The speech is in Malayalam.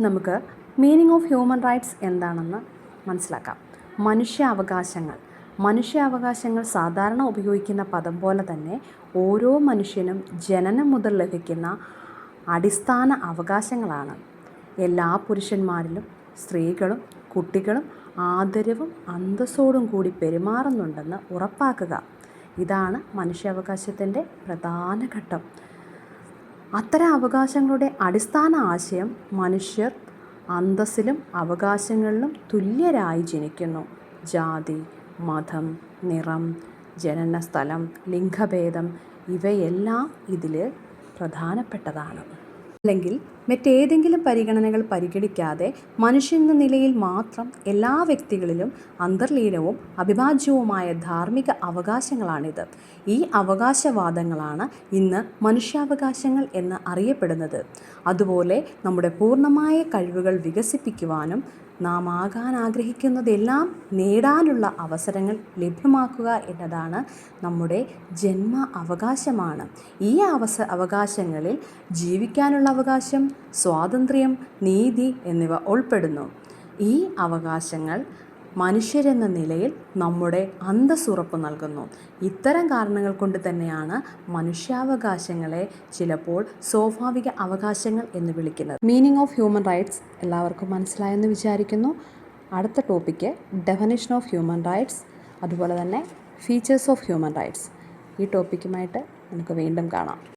നമുക്ക് മീനിങ് ഓഫ് ഹ്യൂമൻ റൈറ്റ്സ് എന്താണെന്ന് മനസ്സിലാക്കാം. മനുഷ്യാവകാശങ്ങൾ. മനുഷ്യാവകാശങ്ങൾ സാധാരണ ഉപയോഗിക്കുന്ന പദം പോലെ തന്നെ ഓരോ മനുഷ്യനും ജനനം മുതൽ ലഭിക്കുന്ന അടിസ്ഥാന അവകാശങ്ങളാണ്. എല്ലാ പുരുഷന്മാരിലും സ്ത്രീകളും കുട്ടികളും ആദരവും അന്തസ്സോടും കൂടി പെരുമാറുന്നുണ്ടെന്ന് ഉറപ്പാക്കുക. ഇതാണ് മനുഷ്യാവകാശത്തിന്റെ പ്രധാന ഘട്ടം. അത്തരം അവകാശങ്ങളുടെ അടിസ്ഥാന ആശയം മനുഷ്യർ അന്തസ്സിലും അവകാശങ്ങളിലും തുല്യരായി ജനിക്കുന്നു. ജാതി മതം നിറം ജനനസ്ഥലം ലിംഗഭേദം ഇവയെല്ലാം ഇതിൽ പ്രധാനപ്പെട്ടതാണ്. അല്ലെങ്കിൽ മറ്റേതെങ്കിലും പരിഗണനകൾ പരിഗണിക്കാതെ മനുഷ്യനെന്ന നിലയിൽ മാത്രം എല്ലാ വ്യക്തികളിലും അന്തർലീനവും അവിഭാജ്യവുമായ ധാർമ്മിക അവകാശങ്ങളാണിത്. ഈ അവകാശവാദങ്ങളാണ് ഇന്ന് മനുഷ്യാവകാശങ്ങൾ എന്ന് അറിയപ്പെടുന്നത്. അതുപോലെ നമ്മുടെ പൂർണമായ കഴിവുകൾ വികസിപ്പിക്കുവാനും നാം ആകാൻ ആഗ്രഹിക്കുന്നതെല്ലാം നേടാനുള്ള അവസരങ്ങൾ ലഭ്യമാക്കുക എന്നതാണ് നമ്മുടെ ജന്മ അവകാശമാണ്. ഈ അവസ അവകാശങ്ങളിൽ ജീവിക്കാനുള്ള അവകാശം സ്വാതന്ത്ര്യം നീതി എന്നിവ ഉൾപ്പെടുന്നു. ഈ അവകാശങ്ങൾ മനുഷ്യരെന്ന നിലയിൽ നമ്മുടെ അന്തസ്സുറപ്പ് നൽകുന്നു. ഇത്തരം കാരണങ്ങൾ കൊണ്ട് തന്നെയാണ് മനുഷ്യാവകാശങ്ങളെ ചിലപ്പോൾ സ്വാഭാവിക അവകാശങ്ങൾ എന്ന് വിളിക്കുന്നത്. മീനിങ് ഓഫ് ഹ്യൂമൻ റൈറ്റ്സ് എല്ലാവർക്കും മനസ്സിലായെന്ന് വിചാരിക്കുന്നു. അടുത്ത topic definition of human rights അതുപോലെ തന്നെ ഫീച്ചേഴ്സ് ഓഫ് ഹ്യൂമൻ റൈറ്റ്സ് ഈ ടോപ്പിക്കുമായിട്ട് നമുക്ക് വീണ്ടും കാണാം.